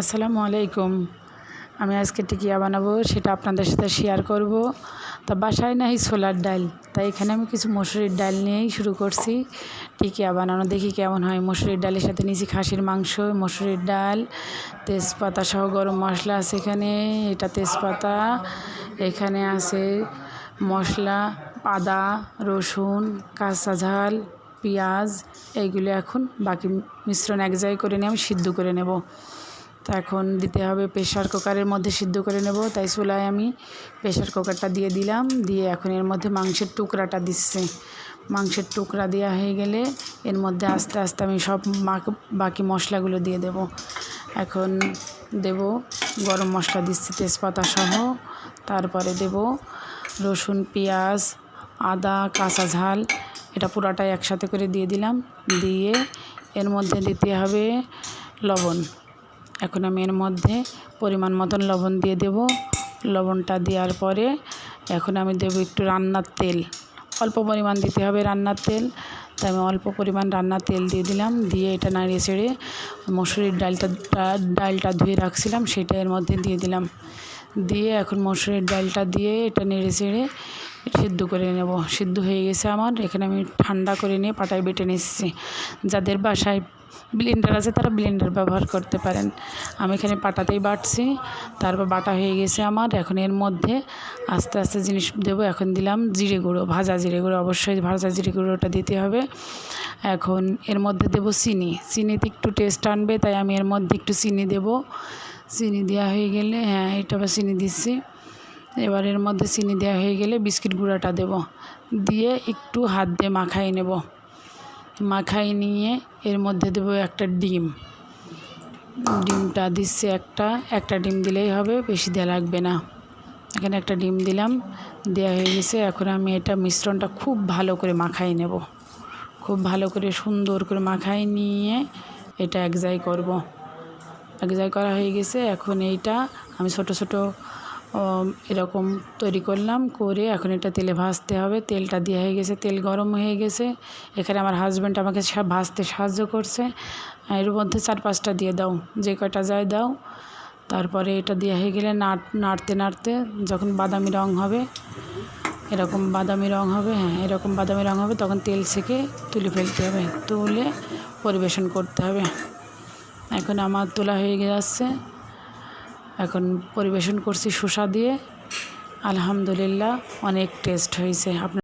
আসসালামু আলাইকুম। আমি আজকে টিকিয়া বানাবো, সেটা আপনাদের সাথে শেয়ার করব। তা বাসায় নাই ছোলার ডাল, তাই এখানে আমি কিছু মসুরির ডাল নিয়েই শুরু করছি। টিকিয়া বানানো দেখি কেমন হয়। মসুরির ডালের সাথে নিয়েছি খাসির মাংস, মসুরির ডাল, তেজপাতা সহ গরম মশলা আছে এখানে, এটা তেজপাতা, এখানে আছে মশলা, আদা, রসুন, কাঁচা ঝাল, পেঁয়াজ এইগুলো এখন বাকি মিশ্রণ এক জায়গায় করে নিয়ে আমি সিদ্ধ করে নেব। তা এখন দিতে হবে প্রেশার কুকারের মধ্যে সিদ্ধ করে নেব। তাই চুলায় আমি প্রেশার কুকারটা দিয়ে দিলাম। দিয়ে এখন এর মধ্যে মাংসের টুকরাটা দিচ্ছে। মাংসের টুকরা দেওয়া হয়ে গেলে এর মধ্যে আস্তে আস্তে আমি সব বাকি মশলাগুলো দিয়ে দেব। এখন দেব গরম মশলা দিচ্ছি তেজপাতা সহ। তারপরে দেব রসুন, পেঁয়াজ, আদা, কাঁচা ঝাল, এটা পুরাটাই একসাথে করে দিয়ে দিলাম। দিয়ে এর মধ্যে দিতে হবে লবণ। এখন আমি এর মধ্যে পরিমাণ মতন লবণ দিয়ে দেব। লবণটা দেওয়ার পরে এখন আমি দেব একটু রান্নার তেল। অল্প পরিমাণ দিতে হবে রান্নার তেল। তাই আমি অল্প পরিমাণ রান্নার তেল দিয়ে দিলাম। দিয়ে এটা নাড়িয়ে ছেড়ে মসুরির ডালটা ডালটা ধুয়ে রাখছিলাম, সেটা এর মধ্যে দিয়ে দিলাম। দিয়ে এখন মসুরির ডালটা দিয়ে এটা নেড়ে চেড়ে সিদ্ধ করে নেব। সিদ্ধ হয়ে গেছে আমার। এখানে আমি ঠান্ডা করে নিয়ে পাটায় বেটে নিচ্ছি। যাদের বাসায় ব্লেন্ডার আছে, তারা ব্লেন্ডার ব্যবহার করতে পারেন। আমি এখানে পাটাতেই বাটছি। তারপর বাটা হয়ে গেছে আমার। এখন এর মধ্যে আস্তে আস্তে জিনিস দেবো। এখন দিলাম জিরে গুঁড়ো, ভাজা জিরে গুঁড়ো। অবশ্যই ভাজা জিরে গুঁড়োটা দিতে হবে। এখন এর মধ্যে দেব চিনি। চিনিতে একটু টেস্ট আনবে, তাই আমি এর মধ্যে একটু চিনি দেব। চিনি দেওয়া হয়ে গেলে হ্যাঁ এটা আবার চিনি দিচ্ছি। এবার এর মধ্যে চিনি দেওয়া হয়ে গেলে বিস্কিট গুঁড়াটা দেব। দিয়ে একটু হাত দিয়ে মাখাই নেব। মাখাই নিয়ে এর মধ্যে দেবো একটা ডিম। ডিমটা দিচ্ছে একটা। একটা ডিম দিলেই হবে, বেশি দেওয়া লাগবে না। এখানে একটা ডিম দিলাম দেওয়া হয়ে গেছে। এখন আমি এটা মিশ্রণটা খুব ভালো করে মাখাই নেব। খুব ভালো করে সুন্দর করে মাখাই নিয়ে এটা এক জায়গায় করব। এক জায়গায় করা হয়ে গেছে। এখন এইটা আমি ছোট ছোট এরকম তৈরি করলাম, করে এখন এটা তেলে ভাজতে হবে। তেলটা দেওয়া হয়ে গেছে, তেল গরম হয়ে গেছে। এখানে আমার হাজব্যান্ড আমাকে ভাজতে সাহায্য করছে। এর মধ্যে চার পাঁচটা দিয়ে দাও, যে কয়টা যায় দাও। তারপরে এটা দেওয়া হয়ে গেলে নাড় নাড়তে নাড়তে যখন বাদামি রং হবে, এরকম বাদামি রং হবে হ্যাঁ এরকম বাদামি রং হবে, তখন তেল ছেঁকে তুলে ফেলতে হবে। তুলে পরিবেশন করতে হবে। এখন আমার তোলা হয়ে যাচ্ছে। এখন পরিবেশন করছি শসা দিয়ে আলহামদুলিল্লাহ অনেক টেস্ট হয়েছে। আপনার